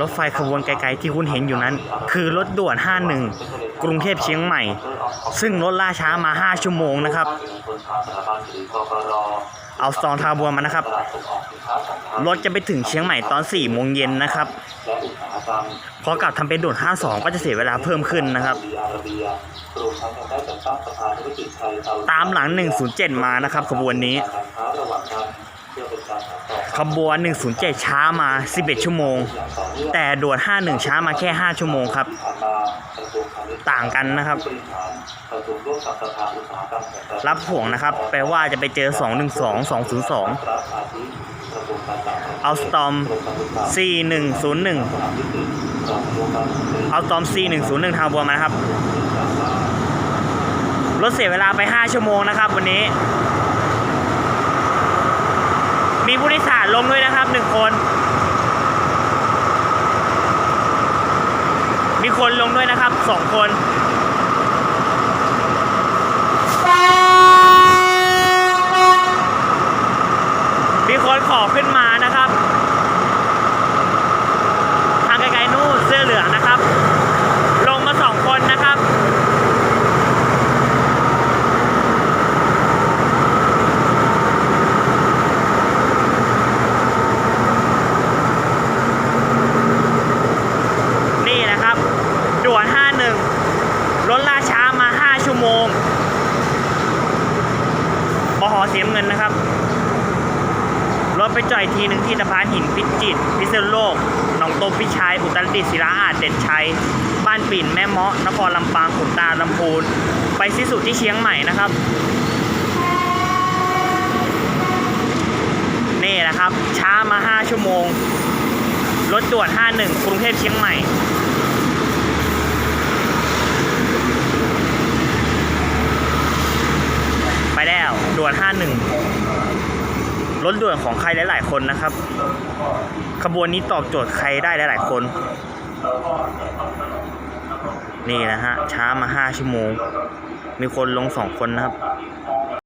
รถไฟขบวนไกลๆที่คุณเห็นอยู่นั้น คือรถด่วน 51 กรุงเทพเชียงใหม่ ซึ่งรถล่าช้ามา 5 ชั่วโมงนะครับ เอาซองทาบัวมานะครับ รถจะไปถึงเชียงใหม่ตอน 4 โมงเย็นนะครับ พอกลับทำเป็นด่วน 52 ก็จะเสียเวลาเพิ่มขึ้นนะครับ ตามหลัง 107 มานะครับขบวนนี้ ขบวน 107 ช้ามา 11 ชั่วโมง แต่ด่วน 51 ช้ามาแค่ 5 ชั่วโมงครับ ต่างกันนะครับ รับห่วงนะครับ แปลว่าจะไปเจอ 212 202 เอาสตอม 4101 เอาสตอม 4101 ทางบัวมานะครับ รถเสียเวลาไป 5 ชั่วโมงนะครับ วันนี้ มีผู้โดยสารลงด้วยนะครับหนึ่งคน มีคนลงด้วยนะครับสองคนมีคนขอขึ้นมานะครับ ทางไกลๆนู่นเสื้อเหลืองนะครับ ลงมาสองคนนะครับ นี่นะครับ ด่วน 51 รถล่าช้ามา 5 ชั่วโมงบหอเสียเงินนะครับ รถไปจ่อยทีหนึ่งที่สะพานหินพิจิตรพิษณุโลก หนองตมพิชัย อุตรดิตถ์ศิลาอาจเด่นชัย บ้านปิ่น แม่เมาะ นครลำปางขุนตาลำพูน ไปสิ้นสุดที่เชียงใหม่นะครับ นี่นะครับ ช้ามา 5 ชั่วโมง รถด่วน 51 กรุงเทพเชียงใหม่ ไปแล้วด่ วน 51 รถด่วนของใครหลายๆ คนนะครับ ขบวนนี้ตอบโจทย์ใครได้หลายๆ คน นี่นะฮะ ช้ามา 5 ชั่วโมง มีคนลง 2 คนนะครับ